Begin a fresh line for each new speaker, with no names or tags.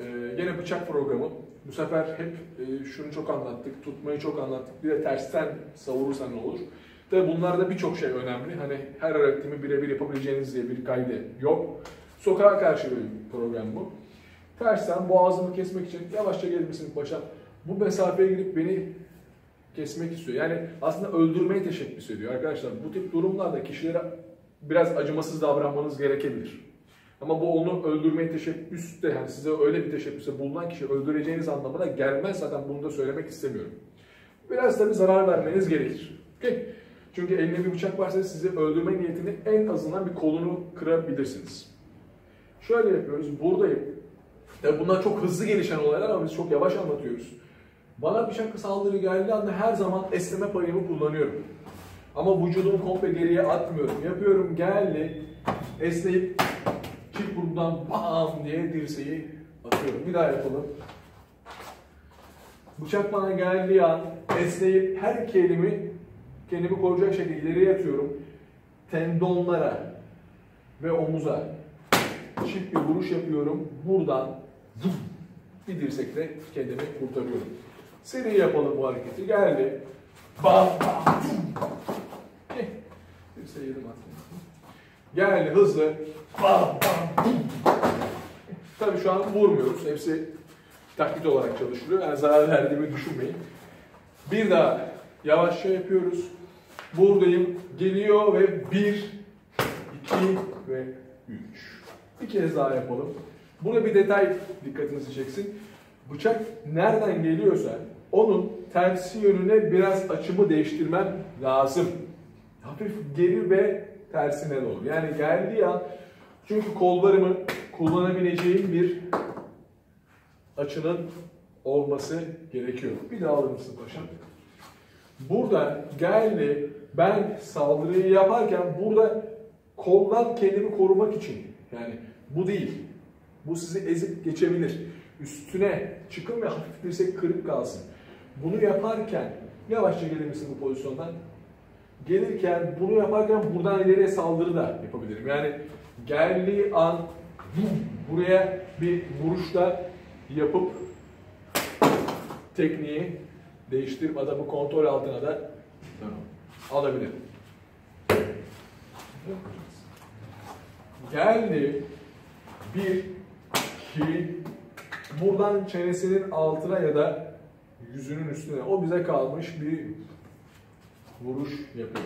Ee, gene bıçak programı. Bu sefer hep e, şunu çok anlattık, tutmayı çok anlattık. Bir de tersten savurursan ne olur? Tabi bunlarda birçok şey önemli. Hani her öğretimi birebir yapabileceğiniz diye bir kaydı yok. Sokağa karşı bir program bu. Tersten boğazımı kesmek için yavaşça gelir misin paşam? Bu mesafeye girip beni kesmek istiyor. Yani aslında öldürmeye teşebbüs ediyor arkadaşlar. Bu tip durumlarda kişilere biraz acımasız davranmanız gerekebilir. Ama bu onu öldürmeye teşebbüs de yani size öyle bir teşebbüse bulunan kişi öldüreceğiniz anlamına gelmez zaten bunu da söylemek istemiyorum. Biraz tabi zarar vermeniz gerekir. Okay? Çünkü elinde bir bıçak varsa sizi öldürme niyetini en azından bir kolunu kırabilirsiniz. Şöyle yapıyoruz, buradayım. Tabi bunlar çok hızlı gelişen olaylar ama biz çok yavaş anlatıyoruz. Bana bıçak saldırı geldiği anda her zaman esneme payımı kullanıyorum. Ama vücudumu komple geriye atmıyorum. Yapıyorum geldi, esneyip çift buradan bam diye dirseği atıyorum. Bir daha yapalım. Bıçak bana geldiği an esneyip her iki elimi kendimi koruyacak şekilde ileriye atıyorum. Tendonlara ve omuza çift bir vuruş yapıyorum. Buradan bir dirsekle kendimi kurtarıyorum. Seri yapalım bu hareketi. Geldi. Bam bam. Eh, Dirseği yedim attım. Geldi hızlı. Bam bam. Şu an vurmuyoruz. Hepsi taklit olarak çalışılıyor. Yani zarar verdiğimi düşünmeyin. Bir daha yavaşça yapıyoruz. Buradayım. Geliyor ve bir, iki ve üç. Bir kez daha yapalım. Burada bir detay dikkatinizi çeksin. Bıçak nereden geliyorsa onun tersi yönüne biraz açımı değiştirmem lazım. Hafif geri ve tersine doğru. Yani geldiği an çünkü kollarımı kullanabileceğim bir açının olması gerekiyor. Bir daha alır mısın paşam? Burada geldi ben saldırıyı yaparken burada koldan kendimi korumak için yani bu değil. Bu sizi ezip geçebilir. Üstüne çıkın ve hafif dirsek kırık kalsın. Bunu yaparken yavaşça gelir misin bu pozisyondan? Gelirken bunu yaparken buradan ileriye saldırı da yapabilirim. Yani geldiği an buraya bir vuruşla yapıp tekniği değiştirip adamı kontrol altına da alabilirim. Geldi. Bir, iki, buradan çenesinin altına ya da yüzünün üstüne o bize kalmış bir vuruş yapıyor.